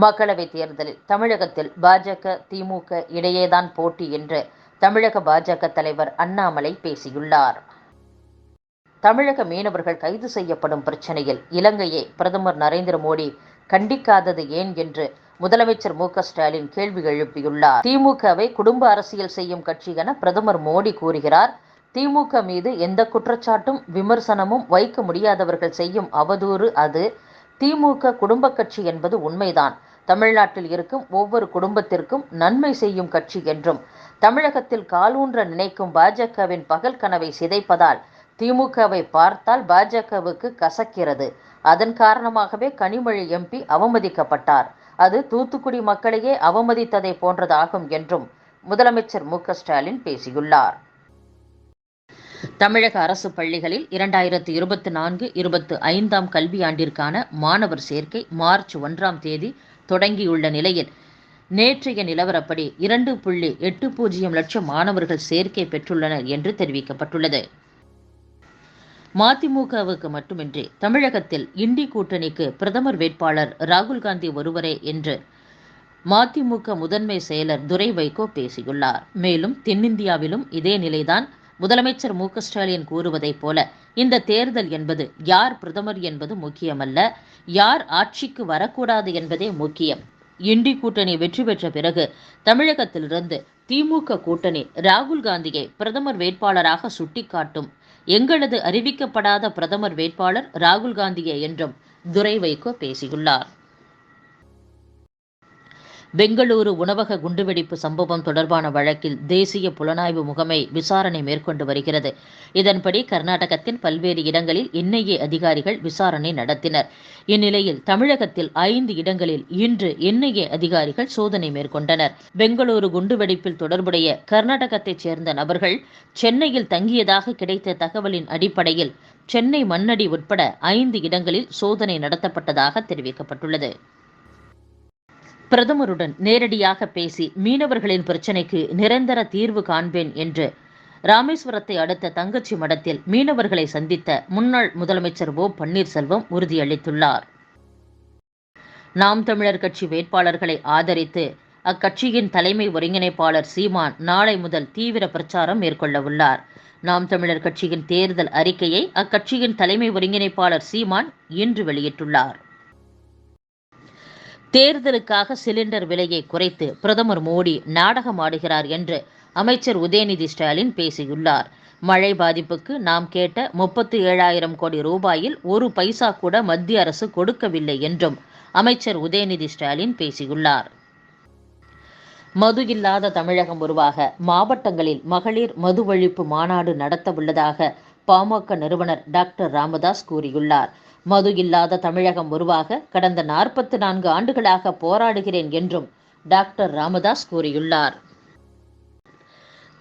மக்களவைத் தேர்தலில் தமிழகத்தில் பாஜக திமுக இடையேதான் போட்டி என்று தமிழக பாஜக தலைவர் அண்ணாமலை பேசியுள்ளார். தமிழக மீனவர்கள் கைது செய்யப்படும் பிரச்சனையில் இலங்கையை பிரதமர் நரேந்திர மோடி கண்டிக்காதது ஏன் என்று முதலமைச்சர் மு ஸ்டாலின் கேள்வி எழுப்பியுள்ளார். திமுகவை குடும்ப அரசியல் செய்யும் கட்சி என பிரதமர் மோடி கூறுகிறார். திமுக மீது எந்த குற்றச்சாட்டும் விமர்சனமும் வைக்க முடியாதவர்கள் செய்யும் அவதூறு அது. திமுக குடும்ப கட்சி என்பது உண்மைதான். தமிழ்நாட்டில் இருக்கும் ஒவ்வொரு குடும்பத்திற்கும் நன்மை செய்யும் கட்சி என்றும் தமிழகத்தில் காலூன்ற நினைக்கும் பாஜகவின் பகல் கனவை சிதைப்பதால் திமுகவை பார்த்தால் பாஜகவுக்கு கசக்கிறது. அதன் காரணமாகவே கனிமொழி எம்பி அவமதிக்கப்பட்டார். அது தூத்துக்குடி மக்களையே அவமதித்ததை போன்றதாகும் என்றும் முதலமைச்சர் மு ஸ்டாலின் பேசியுள்ளார். தமிழக அரசு பள்ளிகளில் இரண்டாயிரத்து இருபத்தி நான்கு இருபத்து ஐந்தாம் கல்வியாண்டிற்கான மாணவர் சேர்க்கை மார்ச் ஒன்றாம் தேதி தொடங்கியுள்ள நிலையில் நேற்றைய நிலவரப்படி இரண்டு புள்ளி எட்டு பூஜ்ஜியம் லட்சம் மாணவர்கள் சேர்க்கை பெற்றுள்ளனர் என்று தெரிவிக்கப்பட்டுள்ளது. மதிமுகவுக்கு மட்டுமின்றி தமிழகத்தில் இண்டி கூட்டணிக்கு பிரதமர் வேட்பாளர் ராகுல் காந்தி ஒருவரே என்று மதிமுக முதன்மை செயலர் துரை வைகோ பேசியுள்ளார். மேலும் தென்னிந்தியாவிலும் இதே நிலைதான் முதலமைச்சர் மு ஸ்டாலின் கூறுவதைப் போல இந்த தேர்தல் என்பது யார் பிரதமர் என்பது முக்கியமல்ல யார் ஆட்சிக்கு வரக்கூடாது என்பதே முக்கியம். இண்டி கூட்டணி வெற்றி பெற்ற பிறகு தமிழகத்திலிருந்து திமுக கூட்டணி ராகுல் காந்தியை பிரதமர் வேட்பாளராக சுட்டிக்காட்டும். எங்களது அறிவிக்கப்படாத பிரதமர் வேட்பாளர் ராகுல் காந்தியே என்றும் துரை வைகோ பேசியுள்ளார். பெங்களூரு உணவக குண்டுவெடிப்பு சம்பவம் தொடர்பான வழக்கில் தேசிய புலனாய்வு முகமை விசாரணை மேற்கொண்டு வருகிறது. இதன்படி கர்நாடகத்தின் பல்வேறு இடங்களில் என்ஐஏ அதிகாரிகள் விசாரணை நடத்தினர். இந்நிலையில் தமிழகத்தில் ஐந்து இடங்களில் இன்று என்ஐஏ அதிகாரிகள் சோதனை மேற்கொண்டனர். பெங்களூரு குண்டுவெடிப்பில் தொடர்புடைய கர்நாடகத்தைச் சேர்ந்த நபர்கள் சென்னையில் தங்கியதாக கிடைத்த தகவலின் அடிப்படையில் சென்னை மண்ணடி உட்பட ஐந்து இடங்களில் சோதனை நடத்தப்பட்டதாக தெரிவிக்கப்பட்டுள்ளது. பிரதமருடன் நேரடியாக பேசி மீனவர்களின் பிரச்சினைக்கு நிரந்தர தீர்வு காண்பேன் என்று ராமேஸ்வரத்தை அடுத்த தங்கச்சி மடத்தில் மீனவர்களை சந்தித்த முன்னாள் முதலமைச்சர் ஓ பன்னீர்செல்வம் உறுதியளித்துள்ளார். நாம் தமிழர் கட்சி வேட்பாளர்களை ஆதரித்து அக்கட்சியின் தலைமை ஒருங்கிணைப்பாளர் சீமான் நாளை முதல் தீவிர பிரச்சாரம் மேற்கொள்ள உள்ளார். நாம் தமிழர் கட்சியின் தேர்தல் அறிக்கையை அக்கட்சியின் தலைமை ஒருங்கிணைப்பாளர் சீமான் இன்று வெளியிட்டுள்ளார். தேர்தலுக்காக சிலிண்டர் விலையை குறைத்து பிரதமர் மோடி நாடகமாடுகிறார் என்று அமைச்சர் உதயநிதி ஸ்டாலின் பேசியுள்ளார். மழை பாதிப்புக்கு நாம் கேட்ட முப்பத்தி ஏழாயிரம் கோடி ரூபாயில் ஒரு பைசா கூட மத்திய அரசு கொடுக்கவில்லை என்றும் அமைச்சர் உதயநிதி ஸ்டாலின் பேசியுள்ளார். மது இல்லாத தமிழகம் உருவாக மாவட்டங்களில் மகளிர் மது ஒழிப்பு மாநாடு நடத்த உள்ளதாக பாமக நிறுவனர் டாக்டர் ராமதாஸ் கூறியுள்ளார். மது இல்லாத தமிழகம் உருவாக கடந்த நாற்பத்தி நான்கு ஆண்டுகளாக போராடுகிறேன் என்றும் டாக்டர் ராமதாஸ் கூறியுள்ளார்.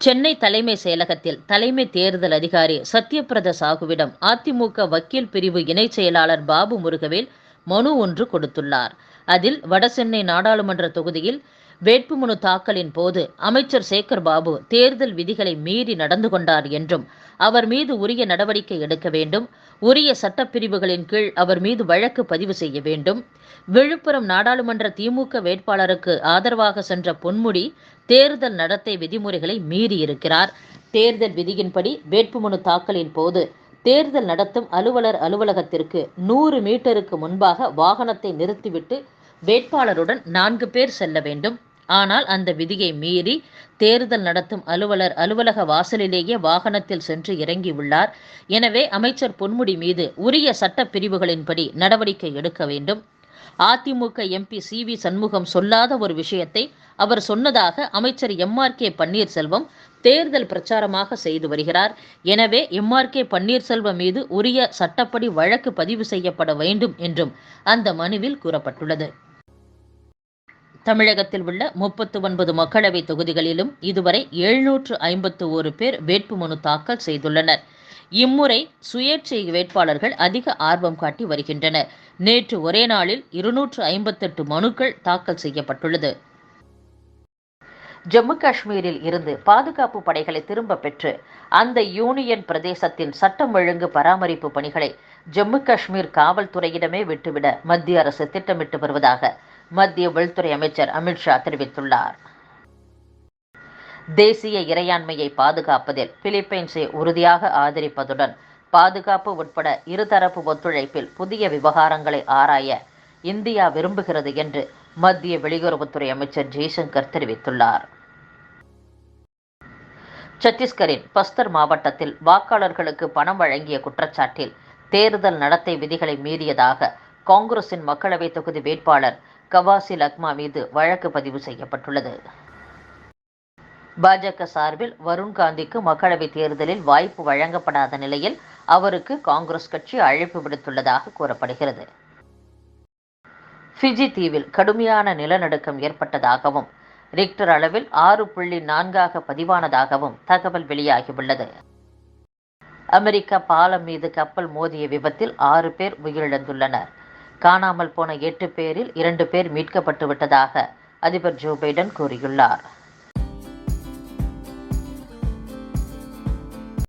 சென்னை தலைமை செயலகத்தில் தலைமை தேர்தல் அதிகாரி சத்யபிரத சாகுவிடம் அதிமுக வக்கீல் பிரிவு இணைச் செயலாளர் பாபு முருகவேல் மனு ஒன்று கொடுத்துள்ளார். அதில் வடசென்னை நாடாளுமன்ற தொகுதியில் வேட்புமனு தாக்கலின் போது அமைச்சர் சேகர் பாபு தேர்தல் விதிகளை மீறி நடந்து கொண்டார் என்றும் அவர் மீது உரிய நடவடிக்கை எடுக்க வேண்டும் உரிய சட்டப்பிரிவுகளின் கீழ் அவர் மீது வழக்கு பதிவு செய்ய வேண்டும். விழுப்புரம் நாடாளுமன்ற திமுக வேட்பாளருக்கு ஆதரவாக சென்ற பொன்முடி தேர்தல் நடத்தை விதிமுறைகளை மீறியிருக்கிறார். தேர்தல் விதியின்படி வேட்புமனு தாக்கலின் போது தேர்தல் நடத்தும் அலுவலர் அலுவலகத்திற்கு நூறு மீட்டருக்கு முன்பாக வாகனத்தை நிறுத்திவிட்டு வேட்பாளருடன் நான்கு பேர் செல்ல வேண்டும். ஆனால் அந்த விதியை மீறி தேர்தல் நடத்தும் அலுவலர் அலுவலக வாசலிலேயே வாகனத்தில் சென்று இறங்கியுள்ளார் எனவே அமைச்சர் பொன்முடி மீது உரிய சட்ட பிரிவுகளின்படி நடவடிக்கை எடுக்க வேண்டும். AIADMK MP C V Shanmugam சொல்லாத ஒரு விஷயத்தை அவர் சொன்னதாக அமைச்சர் எம் ஆர் கே பன்னீர்செல்வம் தேர்தல் பிரச்சாரமாக செய்து வருகிறார். எனவே எம் ஆர் கே பன்னீர்செல்வம் மீது உரிய சட்டப்படி வழக்கு பதிவு செய்யப்பட வேண்டும் என்றும் அந்த மனுவில் கூறப்பட்டுள்ளது. தமிழகத்தில் உள்ள முப்பத்து ஒன்பது மக்களவை தொகுதிகளிலும் இதுவரை எழுநூற்று ஐம்பத்து ஒரு பேர் வேட்புமனு தாக்கல் செய்துள்ளனர். இம்முறை சுயேட்சை வேட்பாளர்கள் அதிக ஆர்வம் காட்டி வருகின்றனர். நேற்று ஒரே நாளில் இருநூற்று ஐம்பத்தெட்டு மனுக்கள் தாக்கல் செய்யப்பட்டுள்ளது. ஜம்மு காஷ்மீரில் இருந்து பாதுகாப்பு படைகளை திரும்ப பெற்று அந்த யூனியன் பிரதேசத்தின் சட்டம் ஒழுங்கு பராமரிப்பு பணிகளை ஜம்மு காஷ்மீர் காவல்துறையிடமே விட்டுவிட மத்திய அரசு திட்டமிட்டு வருவதாக மத்திய உள்துறை அமைச்சர் அமித்ஷா தெரிவித்துள்ளார். தேசிய இறையாண்மையை பாதுகாப்பதில் பிலிப்பைன்ஸை உறுதியாக ஆதரிப்பதுடன் பாதுகாப்பு உட்பட இருதரப்பு ஒத்துழைப்பில் புதிய விவகாரங்களை ஆராய இந்தியா விரும்புகிறது என்று மத்திய வெளியுறவுத்துறை அமைச்சர் ஜெய்சங்கர் தெரிவித்துள்ளார். சத்தீஸ்கரின் பஸ்தர் மாவட்டத்தில் வாக்காளர்களுக்கு பணம் வழங்கிய குற்றச்சாட்டில் தேர்தல் நடத்தை விதிகளை மீறியதாக காங்கிரசின் மக்களவைத் தொகுதி வேட்பாளர் கவாசி லக்மா மீது வழக்கு பதிவு செய்யப்பட்டுள்ளது. பாஜக சார்பில் வருண் காந்திக்கு மக்களவைத் தேர்தலில் வாய்ப்பு வழங்கப்படாத நிலையில் அவருக்கு காங்கிரஸ் கட்சி அழைப்பு விடுத்துள்ளதாக கூறப்படுகிறது. ஃபிஜி தீவில் கடுமையான நிலநடுக்கம் ஏற்பட்டதாகவும் ரிக்டர் அளவில் ஆறு புள்ளி நான்காக பதிவானதாகவும் தகவல் வெளியாகியுள்ளது. அமெரிக்க பாலம் மீது கப்பல் மோதிய விபத்தில் ஆறு பேர் உயிரிழந்துள்ளனர். காணாமல் போன எட்டு பேரில் இரண்டு பேர் மீட்கப்பட்டு விட்டதாக அதிபர் ஜோ பைடன் கூறியுள்ளார்.